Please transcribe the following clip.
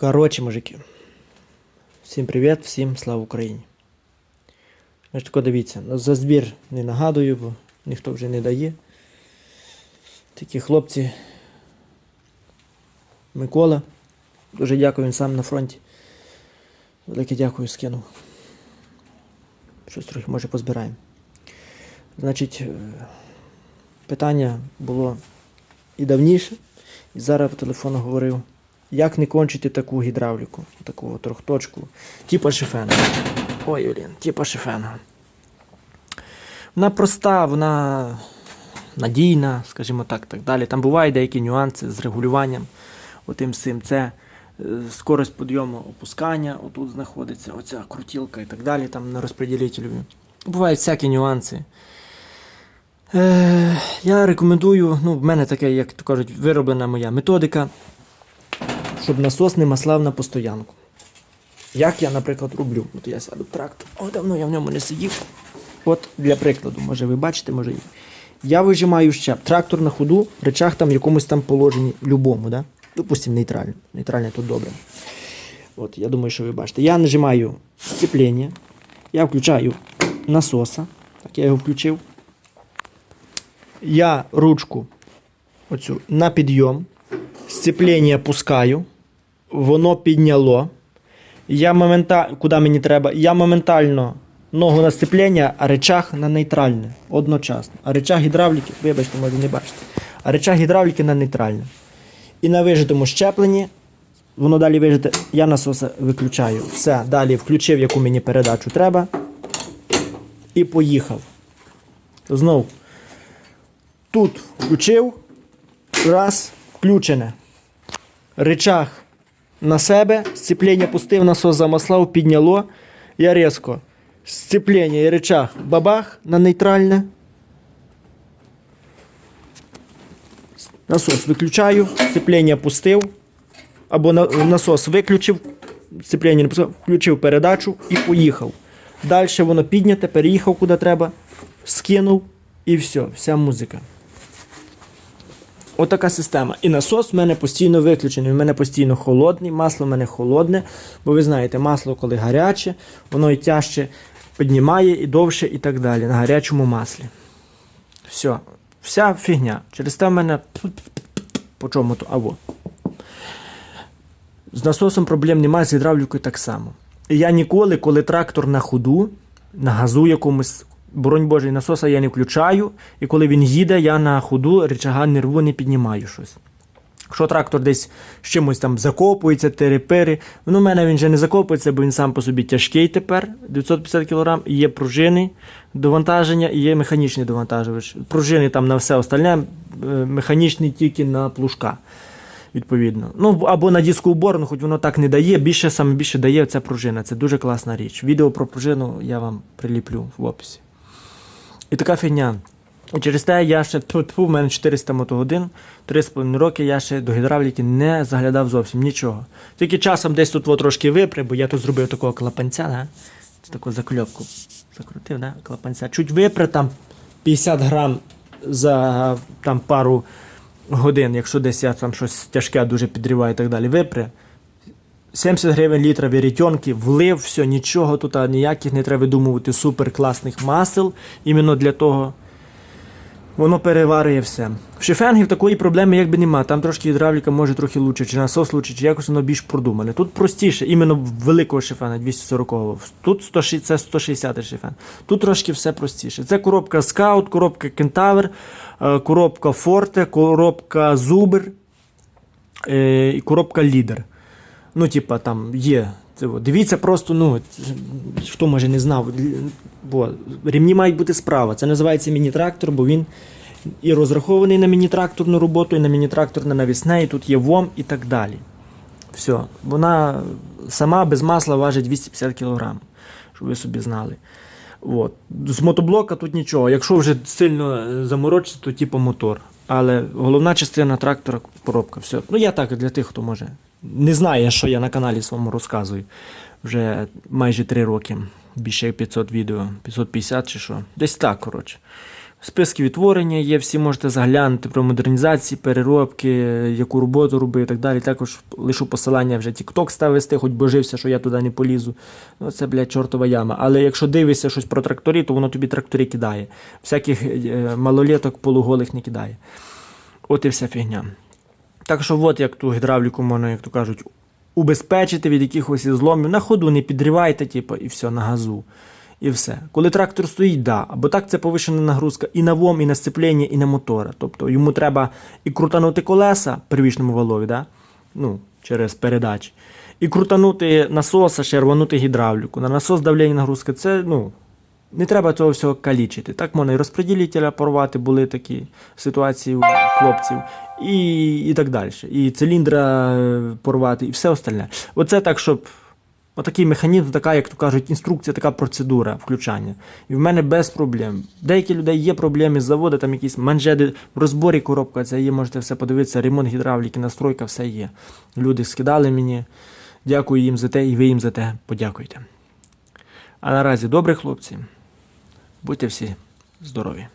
Коротше, мужики. Всім привіт, всім слава Україні. Значить, тако дивіться, ну, за збір не нагадую, бо ніхто вже не дає. Такі хлопці. Микола. Дуже дякую, він сам на фронті. Велике дякую, скинув. Щось трохи може позбираємо. Значить, е, питання було і давніше, і зараз по телефону говорив. Як не кончити таку гідравліку, таку трьохточку, типа шифена. Ой, блін, типа шифена. Вона проста, вона надійна, скажімо так, так далі. Там бувають деякі нюанси з регулюванням. Отим всім це е, скорость підйому опускання, отут знаходиться оця крутілка і так далі, там на розподілителю. Бувають всякі нюанси. Е, я рекомендую, ну, в мене таке, як то кажуть, вироблена моя методика щоб насос не маслав на постоянку. Як я, наприклад, роблю. От я сяду трактор. О, давно я в ньому не сидів. От для прикладу, може ви бачите, може ні. Я вижимаю щеп. Трактор на ходу, речах там в якомусь там положенні, любому, да? допустимо, нейтрально. Нейтральне тут добре. От, я думаю, що ви бачите. Я нажимаю сцеплення, я включаю насоса. Так, я його включив. Я ручку оцю на підйом. Сцеплення пускаю, воно підняло. Я моментально, куди мені треба, я моментально ногу на сцеплення, а речах на нейтральне одночасно. А речах гідравліки, вибачте, може не бачите. А речах гідравліки на нейтральне. І на вижитому щепленні, воно далі вижите, я насоса виключаю. Все, далі включив, яку мені передачу треба. І поїхав. Знов. Тут включив. Раз, включене. Речах на себе, сцеплення пустив, насос замаслав, підняло. Я різко. Сцеплення і речах бабах на нейтральне. Насос виключаю, сцеплення пустив. Або насос виключив, сцеплення не пустив, включив передачу і поїхав. Далі воно підняте, переїхав куди треба, скинув і все, вся музика. Отака система. І насос в мене постійно виключений. У мене постійно холодний, масло в мене холодне, бо ви знаєте, масло, коли гаряче, воно і тяжче піднімає і довше, і так далі. На гарячому маслі. Все. Вся фігня. Через те в мене по чому то? Або. З насосом проблем немає, з гідравлікою так само. І я ніколи, коли трактор на ходу, на газу якомусь, боронь Божий, насоса я не включаю, і коли він їде, я на ходу рычага не рву, не піднімаю щось. Якщо трактор десь з чимось там закопується, терепери, ну в мене він вже не закопується, бо він сам по собі тяжкий тепер, 950 кг, є пружини довантаження, і є механічний довантажувач. Пружини там на все остальне, е, механічний тільки на плужка. Відповідно. Ну, або на диску уборну, хоч воно так не дає, більше саме більше дає ця пружина. Це дуже класна річ. Відео про пружину я вам приліплю в описі. І така фігня. І через те я ще тьфу, в мене 400 мотогодин, 3,5 роки я ще до гідравліки не заглядав зовсім нічого. Тільки часом десь тут трошки випре, бо я тут зробив такого клапанця, да? Таку закльопку закрутив, да? клапанця. Чуть випре там 50 грам за там, пару годин, якщо десь я там щось тяжке дуже підриваю і так далі, випре. 70 гривень літра вірітьонки, влив, все, нічого тут ніяких не треба видумувати супер класних масел. Іменно для того воно переварює все. В шифенгів такої проблеми якби нема. Там трошки гідравліка може трохи лучше, чи насос лучше, чи якось воно більш продумане. Тут простіше, іменно великого шифена 240-го. Тут 160, це 160 шифен. Тут трошки все простіше. Це коробка Scout, коробка Kentaur, е, коробка Forte, коробка Zuber е, і коробка Leader. Ну, типа, там є. Дивіться просто, ну, хто може не знав, бо рівні мають бути справа. Це називається міні-трактор, бо він і розрахований на міні-тракторну роботу, і на міні-трактор на навісне, і тут є ВОМ і так далі. Все. Вона сама без масла важить 250 кг, щоб ви собі знали. От. З мотоблока тут нічого. Якщо вже сильно заморочиться, то типу мотор. Але головна частина трактора коробка. Все. Ну я так для тих, хто може. Не знає, що я на каналі своєму розказую. Вже майже 3 роки. Більше як 500 відео, 550 чи що. Десь так, коротше. Списки відтворення є, всі можете заглянути про модернізації, переробки, яку роботу робив і так далі. Також лишу посилання вже TikTok став вести, хоч божився, що я туди не полізу. Ну це, блядь, чортова яма. Але якщо дивишся щось про тракторі, то воно тобі трактори кидає. Всяких е, малолеток полуголих не кидає. От і вся фігня. Так що, от як ту гідравліку можна, як то кажуть, убезпечити від якихось зломів. На ходу не підривайте, типу, і все, на газу. І все. Коли трактор стоїть, да. Бо так це повишена нагрузка і на вом, і на сцеплення, і на мотора. Тобто йому треба і крутанути колеса при вічному валові, да? ну, через передачі. І крутанути насоса, ще рванути гідравліку. На насос давлення нагрузка це, ну, не треба цього всього калічити. Так можна і розподілителя порвати, були такі ситуації у хлопців, і, і так далі. І циліндра е, порвати, і все остальне. Оце так, щоб. Отакий механізм, така, як то кажуть, інструкція, така процедура включання. І в мене без проблем. Деякі людей є проблеми з заводу, там якісь манжети в розборі коробка, це є, можете все подивитися, ремонт гідравліки, настройка, все є. Люди скидали мені. Дякую їм за те, і ви їм за те подякуйте. А наразі добре, хлопці. Будьте всі здорові.